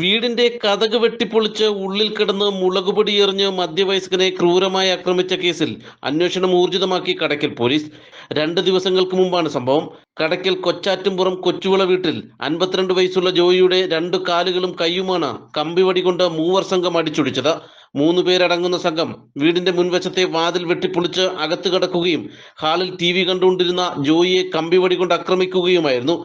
വീടിന്റെ കഥക് വെട്ടിപ്പൊളിച്ച് ഉള്ളിൽ കിടന്ന് മുളകുപൊടി എറിഞ്ഞ് മധ്യവയസ്കനെ ക്രൂരമായി ആക്രമിച്ച കേസിൽ അന്വേഷണം ഊർജിതമാക്കി കടയ്ക്കൽ പോലീസ്. രണ്ട് ദിവസങ്ങൾക്ക് മുമ്പാണ് സംഭവം. കടയ്ക്കൽ കൊച്ചാറ്റുംപുറം കൊച്ചുവിള വീട്ടിൽ അൻപത്തിരണ്ട് വയസ്സുള്ള ജോയിയുടെ രണ്ട് കാലുകളും കൈയുമാണ് കമ്പിവടി കൊണ്ട് മൂവർ സംഘം അടിച്ചൊടിച്ചത്. മൂന്ന് പേരടങ്ങുന്ന സംഘം വീടിന്റെ മുൻവശത്തെ വാതിൽ വെട്ടിപ്പൊളിച്ച് അകത്ത് കടക്കുകയും ഹാളിൽ ടി വി കണ്ടുകൊണ്ടിരുന്ന ജോയിയെ കമ്പിവടി കൊണ്ട് ആക്രമിക്കുകയുമായിരുന്നു.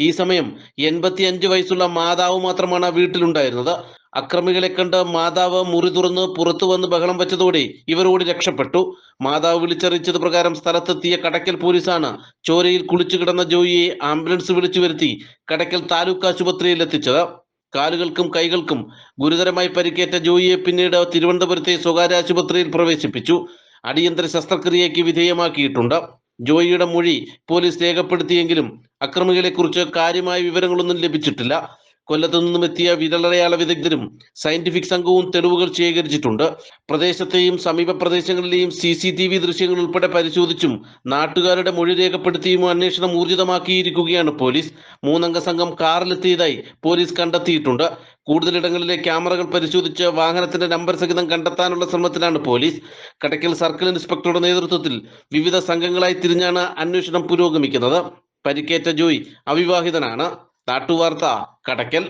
ഈ സമയം എൺപത്തിയഞ്ച് വയസ്സുള്ള മാതാവ് മാത്രമാണ് വീട്ടിലുണ്ടായിരുന്നത്. അക്രമികളെ കണ്ട് മാതാവ് മുറി തുറന്ന് പുറത്തു വന്ന് ബഹളം വെച്ചതോടെ ഇവരോട് രക്ഷപ്പെട്ടു. മാതാവ് വിളിച്ചറിയിച്ചത് പ്രകാരം സ്ഥലത്തെത്തിയ കടക്കൽ പോലീസാണ്. ചോരയിൽ കുളിച്ചു കിടന്ന ജോയിയെ ആംബുലൻസ് വിളിച്ചു വരുത്തി കടക്കൽ താലൂക്ക് ആശുപത്രിയിൽ എത്തിച്ചത്. കാലുകൾക്കും കൈകൾക്കും ഗുരുതരമായി പരിക്കേറ്റ ജോയിയെ പിന്നീട് തിരുവനന്തപുരത്തെ സ്വകാര്യ ആശുപത്രിയിൽ പ്രവേശിപ്പിച്ചു. അടിയന്തര ശസ്ത്രക്രിയയ്ക്ക് വിധേയമാക്കിയിട്ടുണ്ട്. ജോയിയുടെ മൊഴി പോലീസ് രേഖപ്പെടുത്തിയെങ്കിലും അക്രമികളെക്കുറിച്ച് കാര്യമായ വിവരങ്ങളൊന്നും ലഭിച്ചിട്ടില്ല. കൊല്ലത്തു നിന്നും എത്തിയ വിരളയാള വിദഗ്ധരും സയന്റിഫിക് സംഘവും തെളിവുകൾ ശേഖരിച്ചിട്ടുണ്ട്. പ്രദേശത്തെയും സമീപ പ്രദേശങ്ങളിലെയും സി സി ടി വി ദൃശ്യങ്ങൾ ഉൾപ്പെടെ പരിശോധിച്ചും നാട്ടുകാരുടെ മൊഴി രേഖപ്പെടുത്തിയും അന്വേഷണം ഊർജിതമാക്കിയിരിക്കുകയാണ് പോലീസ്. മൂന്നംഗ സംഘം കാറിലെത്തിയതായി പോലീസ് കണ്ടെത്തിയിട്ടുണ്ട്. കൂടുതലിടങ്ങളിലെ ക്യാമറകൾ പരിശോധിച്ച് വാഹനത്തിന്റെ നമ്പർ സഹിതം കണ്ടെത്താനുള്ള ശ്രമത്തിലാണ് പോലീസ്. കടയ്ക്കൽ സർക്കിൾ ഇൻസ്പെക്ടറുടെ നേതൃത്വത്തിൽ വിവിധ സംഘങ്ങളായി തിരിഞ്ഞാണ് അന്വേഷണം പുരോഗമിക്കുന്നത്. പരിക്കേറ്റ ജോയ് അവിവാഹിതനാണ്. നാട്ടുവാർത്ത കടയ്ക്കൽ